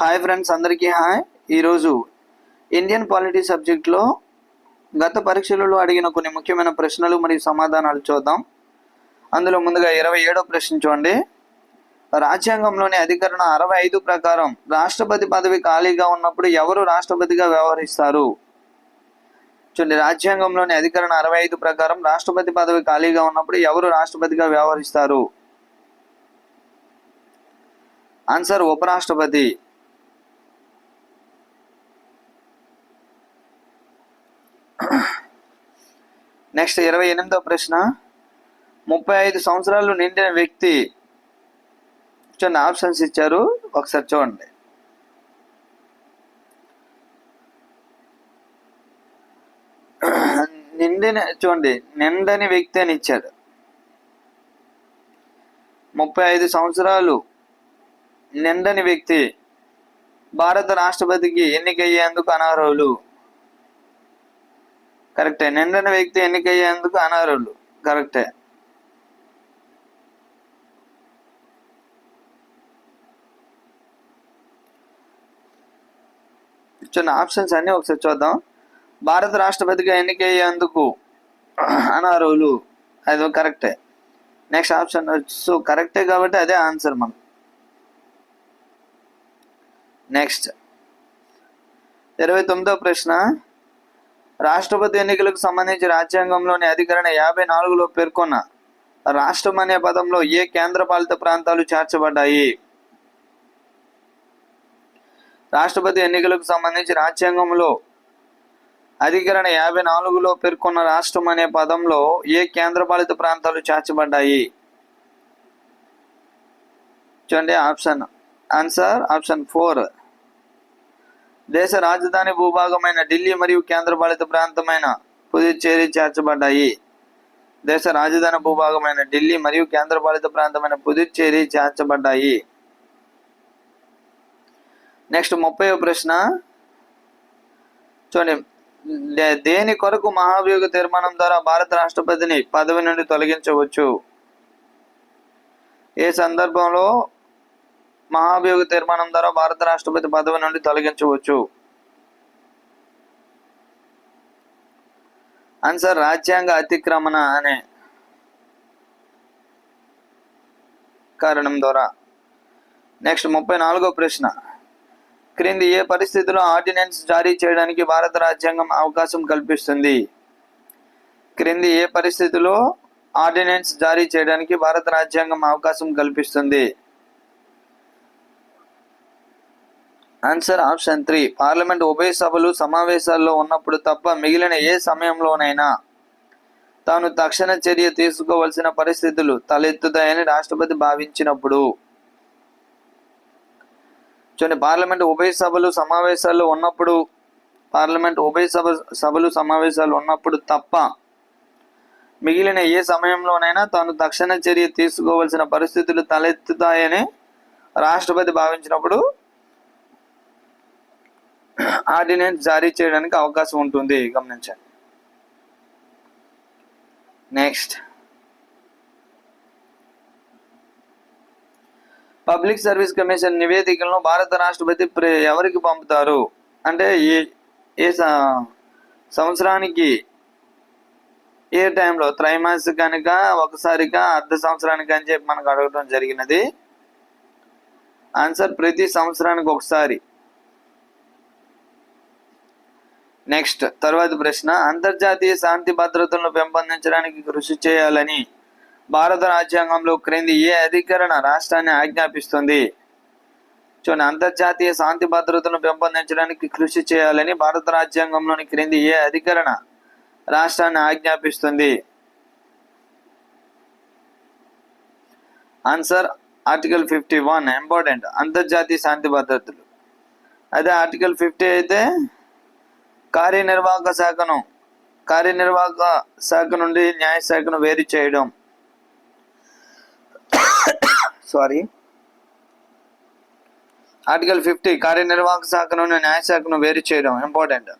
Hi friends అందరికీ hi ఈరోజు Indian polity సబ్జెక్ట్లో గత పరీక్షలలో అడిగిన కొన్ని ముఖ్యమైన ప్రశ్నలు మరియు సమాధానాలు చూద్దాం. అందులో ముందుగా ఇరవై ఏడో ప్రశ్న చూడండి. రాజ్యాంగంలోని అధికరణ అరవై ఐదు ప్రకారం రాష్ట్రపతి పదవి ఖాళీగా ఉన్నప్పుడు ఎవరు రాష్ట్రపతిగా వ్యవహరిస్తారు? చూడండి రాజ్యాంగంలోని అధికరణ అరవై ఐదు ప్రకారం రాష్ట్రపతి పదవి ఖాళీగా ఉన్నప్పుడు ఎవరు రాష్ట్రపతిగా వ్యవహరిస్తారు? ఆన్సర్ ఉపరాష్ట్రపతి. నెక్స్ట్ ఇరవై ఎనిమిదో ప్రశ్న. ముప్పై ఐదు సంవత్సరాలు నిండిన వ్యక్తి చూడండి ఆప్షన్స్ ఇచ్చారు. ఒకసారి చూడండి. నిండిన చూడండి నిండని వ్యక్తి అని ఇచ్చాడు. ముప్పై ఐదు సంవత్సరాలు నిండని వ్యక్తి. భారత రాష్ట్రపతికి ఎన్నికయ్యేందుకు అనర్హులు? కరెక్టే. నిండని వ్యక్తి ఎన్నికయ్యేందుకు అనర్హులు. కరెక్టే. ఇచ్చిన ఆప్షన్స్ అన్ని ఒకసారి చూద్దాం. భారత రాష్ట్రపతిగా ఎన్నికయ్యేందుకు అనర్హులు. అది కరెక్టే. నెక్స్ట్ ఆప్షన్ సో కరెక్టే కాబట్టి అదే ఆన్సర్ మనం నెక్స్ట్. ఇరవై తొమ్మిదో ప్రశ్న. రాష్ట్రపతి ఎన్నికలకు సంబంధించి రాజ్యాంగంలోని అధికరణ యాభై నాలుగులో పేర్కొన్న రాష్ట్రం అనే పదంలో ఏ కేంద్రపాలిత ప్రాంతాలు చేర్చబడ్డాయి? రాష్ట్రపతి ఎన్నికలకు సంబంధించి రాజ్యాంగంలో అధికరణ యాభై నాలుగులో పేర్కొన్న రాష్ట్రం అనే పదంలో ఏ కేంద్రపాలిత ప్రాంతాలు చేర్చబడ్డాయి? చూడండి ఆప్షన్. Answer option four. దేశ రాజధాని భూభాగమైన ఢిల్లీ మరియు కేంద్రపాలిత ప్రాంతమైన పుదుచ్చేరి చేర్చబడ్డాయి. దేశ రాజధాని భూభాగమైన ఢిల్లీ మరియు కేంద్రపాలిత ప్రాంతమైన పుదుచ్చేరి చేర్చబడ్డాయి. నెక్స్ట్ ముప్పై ప్రశ్న. చూడండి. దేని కొరకు మహాభియోగ తీర్మానం ద్వారా భారత రాష్ట్రపతిని పదవి నుండి తొలగించవచ్చు? ఏ సందర్భంలో మహాభియోగ తీర్మానం ద్వారా భారత రాష్ట్రపతి పదవి నుండి తొలగించవచ్చు. ఆన్సర్ రాజ్యాంగ అతిక్రమణ అనే కారణం ద్వారా. నెక్స్ట్ ముప్పై నాలుగో ప్రశ్న. క్రింది ఏ పరిస్థితిలో ఆర్డినెన్స్ జారీ చేయడానికి భారత రాజ్యాంగం అవకాశం కల్పిస్తుంది? క్రింది ఏ పరిస్థితిలో ఆర్డినెన్స్ జారీ చేయడానికి భారత రాజ్యాంగం అవకాశం కల్పిస్తుంది? ఆన్సర్ ఆప్షన్ త్రీ పార్లమెంట్ ఉభయ సభలు సమావేశాల్లో ఉన్నప్పుడు తప్ప మిగిలిన ఏ సమయంలోనైనా తాను తక్షణ చర్య తీసుకోవలసిన పరిస్థితులు తలెత్తుతాయని రాష్ట్రపతి భావించినప్పుడు. చూడండి పార్లమెంట్ ఉభయ సభలు సమావేశాల్లో ఉన్నప్పుడు పార్లమెంట్ ఉభయ సభ సభలు సమావేశాలు ఉన్నప్పుడు తప్ప మిగిలిన ఏ సమయంలోనైనా తాను తక్షణ చర్య తీసుకోవలసిన పరిస్థితులు తలెత్తుతాయని రాష్ట్రపతి భావించినప్పుడు ఆర్డినెన్స్ జారీ చేయడానికి అవకాశం ఉంటుంది. గమనించండి. నెక్స్ట్ పబ్లిక్ సర్వీస్ కమిషన్ నివేదికలను భారత రాష్ట్రపతి ఎవరికి పంపుతారు? అంటే ఏ ఏ సంవత్సరానికి? ఏ టైంలో? త్రైమాసికానిక? ఒకసారిగా అర్ధ సంవత్సరానికి? అని చెప్పి మనకు అడగడం జరిగినది. ఆన్సర్ ప్రతి సంవత్సరానికి ఒకసారి. నెక్స్ట్ తర్వాతి ప్రశ్న అంతర్జాతీయ శాంతి భద్రతలను పెంపొందించడానికి కృషి చేయాలని భారత రాజ్యాంగంలో క్రింది ఏ అధికరణ రాష్ట్రాన్ని ఆజ్ఞాపిస్తుంది? చూడండి అంతర్జాతీయ శాంతి భద్రతను పెంపొందించడానికి కృషి చేయాలని భారత రాజ్యాంగంలోని క్రింది ఏ అధికరణ రాష్ట్రాన్ని ఆజ్ఞాపిస్తుంది? Answer article fifty one important అంతర్జాతీయ శాంతి భద్రతలు. అదే ఆర్టికల్ ఫిఫ్టీ అయితే కార్యనిర్వాహక శాఖను కార్యనిర్వాహక శాఖ నుండి న్యాయశాఖను వేరు చేయడం. సారీ ఆర్టికల్ ఫిఫ్టీ కార్యనిర్వాహక శాఖ నుండి న్యాయశాఖను వేరు చేయడం. ఇంపార్టెంట్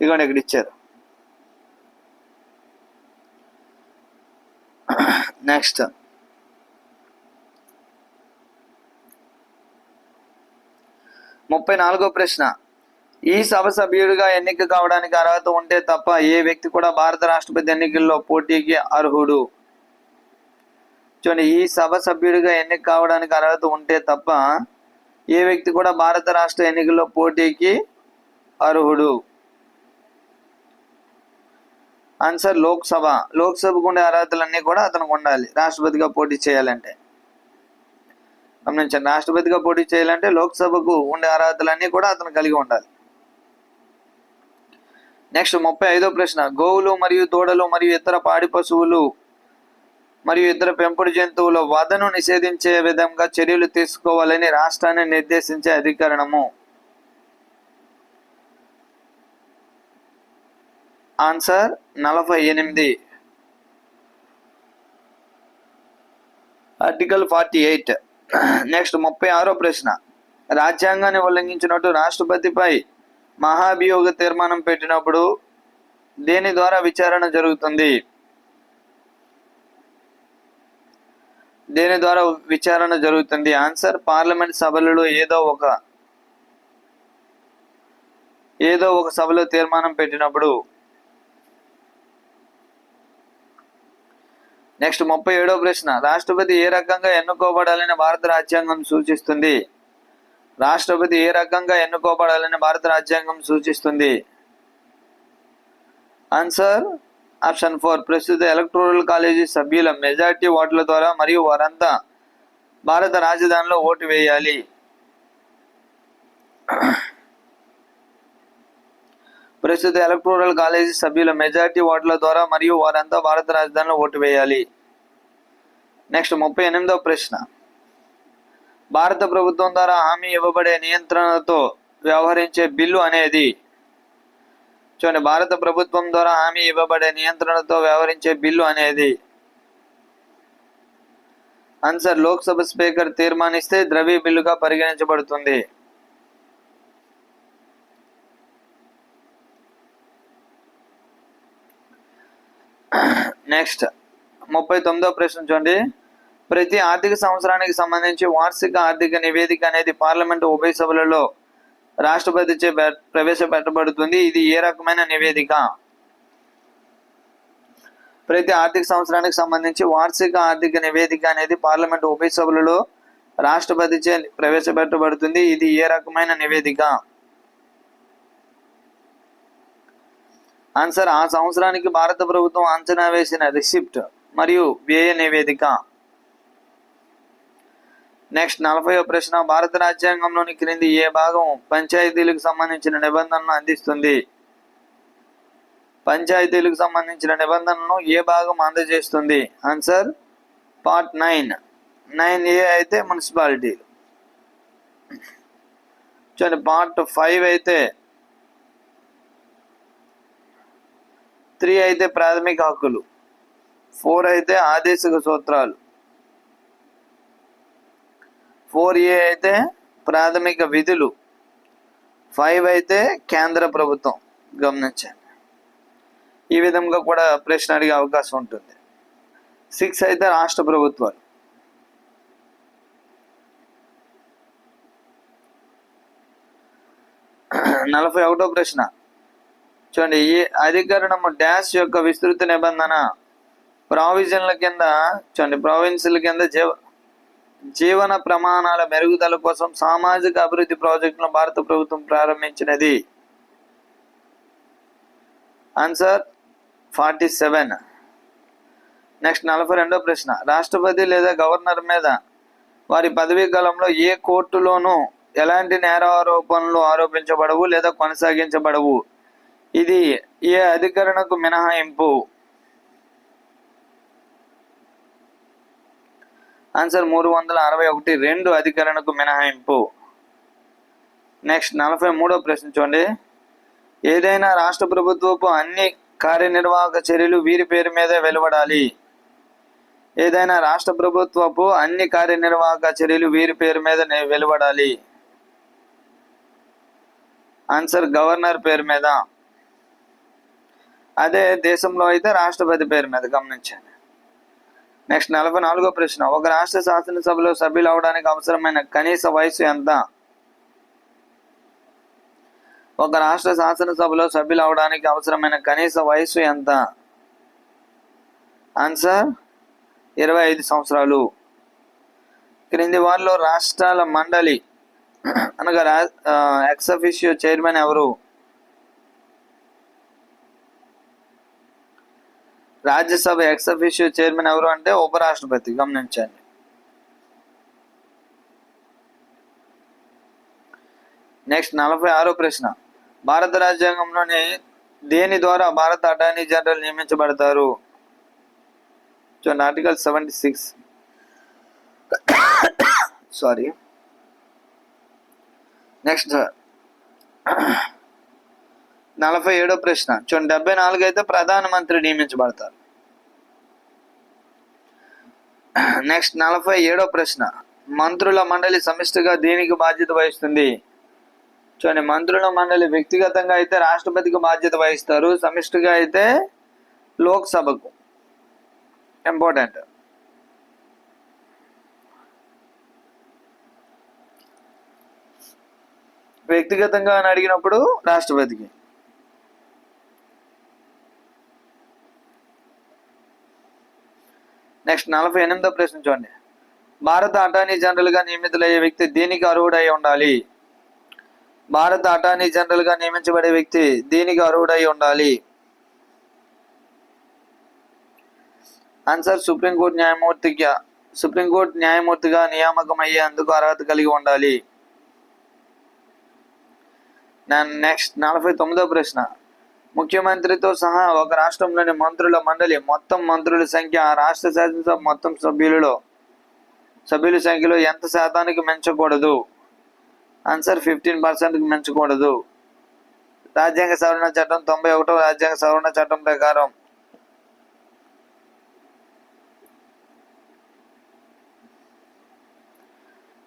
ఇదిగోండి ఇక్కడ ఇచ్చారు. నెక్స్ట్ ముప్పై నాలుగో ప్రశ్న. ఈ సభ సభ్యుడిగా ఎన్నిక కావడానికి అర్హత ఉంటే తప్ప ఏ వ్యక్తి కూడా భారత రాష్ట్రపతి ఎన్నికల్లో పోటీకి అర్హుడు? చూడండి ఈ సభ సభ్యుడిగా ఎన్నిక కావడానికి అర్హత ఉంటే తప్ప ఏ వ్యక్తి కూడా భారత రాష్ట్ర ఎన్నికల్లో పోటీకి అర్హుడు? ఆన్సర్ లోక్సభ. లోక్సభకు ఉండే అర్హతలన్నీ కూడా అతనికి ఉండాలి రాష్ట్రపతిగా పోటీ చేయాలంటే. గమనించండి. రాష్ట్రపతిగా పోటీ చేయాలంటే లోక్సభకు ఉండే అర్హతలన్నీ కూడా అతను కలిగి ఉండాలి. నెక్స్ట్ ముప్పై ఐదో ప్రశ్న. గోవులు మరియు దూడలు మరియు ఇతర పాడి పశువులు మరియు ఇతర పెంపుడు జంతువుల వధను నిషేధించే విధంగా చర్యలు తీసుకోవాలని రాష్ట్రాన్ని నిర్దేశించే అధికరణము. ఆన్సర్ నలభై ఎనిమిది. Article forty eight. నెక్స్ట్ ముప్పై ఆరో ప్రశ్న. రాజ్యాంగాన్ని ఉల్లంఘించినట్టు రాష్ట్రపతిపై మహాభియోగ తీర్మానం పెట్టినప్పుడు దేని ద్వారా విచారణ జరుగుతుంది? దేని ద్వారా విచారణ జరుగుతుంది? ఆన్సర్ పార్లమెంట్ సభలలో ఏదో ఒక ఏదో ఒక సభలో తీర్మానం పెట్టినప్పుడు నెక్స్ట్ ముప్పై ఏడో ప్రశ్న. రాష్ట్రపతి ఏ రకంగా ఎన్నుకోబడాలని భారత రాజ్యాంగం సూచిస్తుంది? రాష్ట్రపతి ఏ రకంగా ఎన్నుకోబడాలని భారత రాజ్యాంగం సూచిస్తుంది? Answer option four. ప్రస్తుత ఎలక్టోరల్ కాలేజీ సభ్యుల మెజార్టీ ఓట్ల ద్వారా మరియు వారంతా భారత రాజధానిలో ఓటు వేయాలి. ప్రస్తుత ఎలక్టోరల్ కాలేజీ సభ్యుల మెజార్టీ ఓట్ల ద్వారా మరియు వారంతా భారత రాజధానిలో ఓటు వేయాలి. నెక్స్ట్ ముప్పై ఎనిమిదవ ప్రశ్న. భారత ప్రభుత్వం ద్వారా హామీ ఇవ్వబడే నియంత్రణతో వ్యవహరించే బిల్లు అనేది చూడండి భారత ప్రభుత్వం ద్వారా హామీ ఇవ్వబడే నియంత్రణతో వ్యవహరించే బిల్లు అనేది ఆన్సర్ లోక్సభ స్పీకర్ తీర్మానిస్తే ద్రవ్య బిల్లుగా పరిగణించబడుతుంది. నెక్స్ట్ ముప్పై తొమ్మిదో ప్రశ్న చూడండి. ప్రతి ఆర్థిక సంవత్సరానికి సంబంధించి వార్షిక ఆర్థిక నివేదిక అనేది పార్లమెంటు ఉభయ సభలలో రాష్ట్రపతిచే ప్రవేశపెట్టబడుతుంది. ఇది ఏ రకమైన నివేదిక? ప్రతి ఆర్థిక సంవత్సరానికి సంబంధించి వార్షిక ఆర్థిక నివేదిక అనేది పార్లమెంట్ ఉభయ సభలలో రాష్ట్రపతిచే ప్రవేశపెట్టబడుతుంది. ఇది ఏ రకమైన నివేదిక? ఆన్సర్ ఆ సంవత్సరానికి భారత ప్రభుత్వం అంచనా వేసిన రిసిప్ట్ మరియు వ్యయ నివేదిక. నెక్స్ట్ నలభై ప్రశ్న. భారత రాజ్యాంగంలోని క్రింది ఏ భాగం పంచాయతీలకు సంబంధించిన నిబంధనను అందిస్తుంది? పంచాయతీలకు సంబంధించిన నిబంధనలను ఏ భాగం అందజేస్తుంది? Answer part nine nine A అయితే మున్సిపాలిటీలు. చూడండి పార్ట్ ఫైవ్ అయితే త్రీ అయితే ప్రాథమిక హక్కులు ఫోర్ అయితే ఆదేశిక సూత్రాలు. ఫోర్ ఏ అయితే ప్రాథమిక విధులు ఫైవ్ అయితే కేంద్ర ప్రభుత్వం. గమనించండి. ఈ విధంగా కూడా ప్రశ్న అడిగే అవకాశం ఉంటుంది. సిక్స్ అయితే రాష్ట్ర ప్రభుత్వాలు. నలభై ఒకటో ప్రశ్న. చూడండి ఈ అధికరణము డాష్ యొక్క విస్తృత నిబంధన. ప్రావిజన్ల కింద చూడండి ప్రావిన్సుల కింద జీవ జీవన ప్రమాణాల మెరుగుదల కోసం సామాజిక అభివృద్ధి ప్రాజెక్టును భారత ప్రభుత్వం ప్రారంభించినది. ఆన్సర్ ఫార్టీ సెవెన్ నెక్స్ట్ నలభై రెండో ప్రశ్న. రాష్ట్రపతి లేదా గవర్నర్ మీద వారి పదవీ కాలంలో ఏ కోర్టులోనూ ఎలాంటి నేర ఆరోపణలు ఆరోపించబడవు లేదా కొనసాగించబడవు? ఇది ఏ అధికరణకు మినహాయింపు? ఆన్సర్ మూడు వందల అరవై ఒకటి రెండు అధికరణకు మినహాయింపు. నెక్స్ట్ నలభై మూడో ప్రశ్న చూడండి. ఏదైనా రాష్ట్ర ప్రభుత్వపు అన్ని కార్యనిర్వాహక చర్యలు వీరి పేరు మీదే వెలువడాలి. ఏదైనా రాష్ట్ర ప్రభుత్వపు అన్ని కార్యనిర్వాహక చర్యలు వీరి పేరు మీద వెలువడాలి. ఆన్సర్ గవర్నర్ పేరు మీద. అదే దేశంలో అయితే రాష్ట్రపతి పేరు మీద గమనించండి. నెక్స్ట్ నలభై నాలుగో ప్రశ్న. ఒక రాష్ట్ర శాసనసభలో సభ్యులు అవడానికి అవసరమైన కనీస వయసు ఎంత? ఒక రాష్ట్ర శాసనసభలో సభ్యులు అవడానికి అవసరమైన కనీస వయసు ఎంత? ఆన్సర్ ఇరవై ఐదు సంవత్సరాలు. క్రింది వారిలో రాష్ట్రాల మండలి అనగా రా ఎక్స్ చైర్మన్ ఎవరు? రాజ్యసభ ఎక్సఫిషియో చైర్మన్ ఎవరు అంటే ఉపరాష్ట్రపతి గమనించండి. నెక్స్ట్ నలభై ఆరో ప్రశ్న. భారత రాజ్యాంగంలోని దేని ద్వారా భారత అటార్నీ జనరల్ నియమించబడతారు? చూడండి article seventy six sorry next నలభై ఏడో ప్రశ్న. చూడండి డెబ్బై నాలుగు అయితే ప్రధానమంత్రి నియమించబడతారు. నెక్స్ట్ నలభై ఏడో ప్రశ్న. మంత్రుల మండలి సమిష్టిగా దేనికి బాధ్యత వహిస్తుంది? చూడండి మంత్రుల మండలి వ్యక్తిగతంగా అయితే రాష్ట్రపతికి బాధ్యత వహిస్తారు. సమిష్టిగా అయితే లోక్సభకు. ఇంపార్టెంట్ వ్యక్తిగతంగా అని అడిగినప్పుడు రాష్ట్రపతికి. నెక్స్ట్ నలభై ఎనిమిదో ప్రశ్న చూడండి. భారత అటార్నీ జనరల్గా నియమితులయ్యే వ్యక్తి దీనికి అర్హుడై ఉండాలి. భారత అటార్నీ జనరల్గా నియమించబడే వ్యక్తి దీనికి అర్హుడై ఉండాలి. ఆన్సర్ సుప్రీంకోర్టు న్యాయమూర్తిగా సుప్రీంకోర్టు న్యాయమూర్తిగా నియామకం అయ్యేందుకు అర్హత కలిగి ఉండాలి. నెక్స్ట్ నలభై తొమ్మిదో ప్రశ్న. ముఖ్యమంత్రితో సహా ఒక రాష్ట్రంలోని మంత్రుల మండలి మొత్తం మంత్రుల సంఖ్య ఆ రాష్ట్ర శాసనసభ మొత్తం సభ్యులలో సభ్యుల సంఖ్యలో ఎంత శాతానికి మించకూడదు? ఆన్సర్ ఫిఫ్టీన్ పర్సెంట్కి మించకూడదు. రాజ్యాంగ సవరణ చట్టం తొంభై ఒకటో రాజ్యాంగ సవరణ చట్టం ప్రకారం.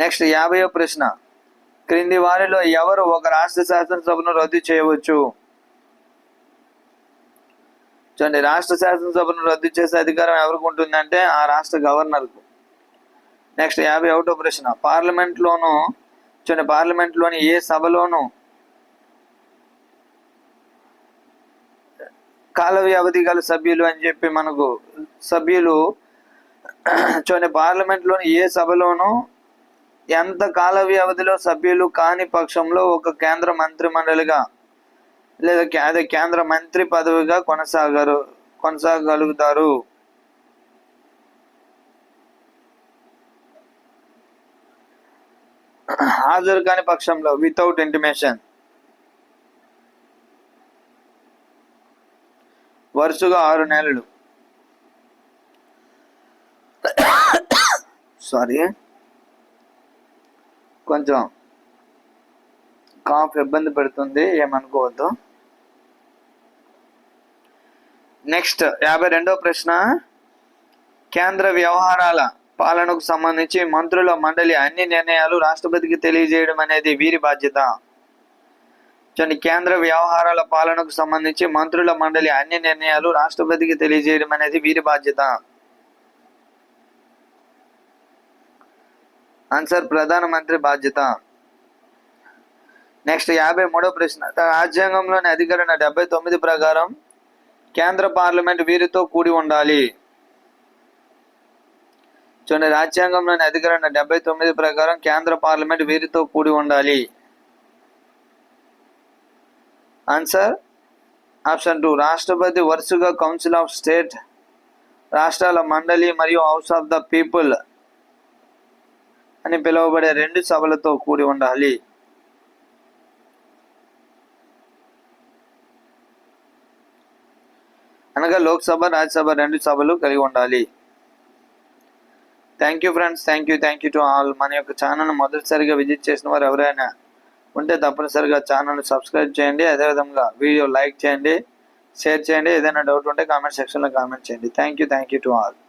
నెక్స్ట్ యాభైవ ప్రశ్న. క్రింది వారిలో ఎవరు ఒక రాష్ట్ర శాసనసభను రద్దు చేయవచ్చు? చూడండి రాష్ట్ర శాసనసభను రద్దు చేసే అధికారం ఎవరికి ఉంటుందంటే ఆ రాష్ట్ర గవర్నర్కు. నెక్స్ట్ యాభై ఒకటో ప్రశ్న. పార్లమెంట్లోను చూడండి పార్లమెంట్లోని ఏ సభలోను కాల వ్యవధి గల సభ్యులు అని చెప్పి మనకు సభ్యులు చూడండి పార్లమెంట్లోని ఏ సభలోనూ ఎంత కాల వ్యవధిలో సభ్యులు కాని పక్షంలో ఒక కేంద్ర మంత్రి మండలిగా లేదా అదే కేంద్ర మంత్రి పదవిగా కొనసాగరు కొనసాగలుగుతారు. హాజరు కాని పక్షంలో వితౌట్ ఇంటిమేషన్ వరుసగా ఆరు నెలలు. సారీ కొంచెం కాఫ్ ఇబ్బంది పెడుతుంది ఏమనుకోవద్దు. నెక్స్ట్ యాభై రెండో ప్రశ్న. కేంద్ర వ్యవహారాల పాలనకు సంబంధించి మంత్రుల మండలి అన్ని నిర్ణయాలు రాష్ట్రపతికి తెలియజేయడం అనేది వీరి బాధ్యత. చూడండి కేంద్ర వ్యవహారాల పాలనకు సంబంధించి మంత్రుల మండలి అన్ని నిర్ణయాలు రాష్ట్రపతికి తెలియజేయడం అనేది వీరి బాధ్యత. ఆన్సర్ ప్రధానమంత్రి బాధ్యత. నెక్స్ట్ యాభై మూడో ప్రశ్న. రాజ్యాంగంలోని అధికరణ డెబ్బై తొమ్మిది ప్రకారం కేంద్ర పార్లమెంట్ వీరితో కూడి ఉండాలి. చూడండి రాజ్యాంగంలోని అధికరణ డెబ్బై తొమ్మిది ప్రకారం కేంద్ర పార్లమెంట్ వీరితో కూడి ఉండాలి. ఆన్సర్ ఆప్షన్ టూ రాష్ట్రపతి వరుసగా కౌన్సిల్ ఆఫ్ స్టేట్ రాష్ట్రాల మండలి మరియు హౌస్ ఆఫ్ ద పీపుల్ అని పిలువబడే రెండు సభలతో కూడి ఉండాలి అనగా లోక్సభ రాజ్యసభ రెండు సభలు కలిగి ఉండాలి. Thank you friends thank you thank you to all మన యొక్క ఛానల్ మొదటిసారిగా విజిట్ చేసిన వారు ఎవరైనా ఉంటే తప్పనిసరిగా ఛానల్ సబ్స్క్రైబ్ చేయండి. అదేవిధంగా వీడియో లైక్ చేయండి షేర్ చేయండి. ఏదైనా డౌట్ ఉంటే కామెంట్ సెక్షన్లో కామెంట్ చేయండి. Thank you thank you to all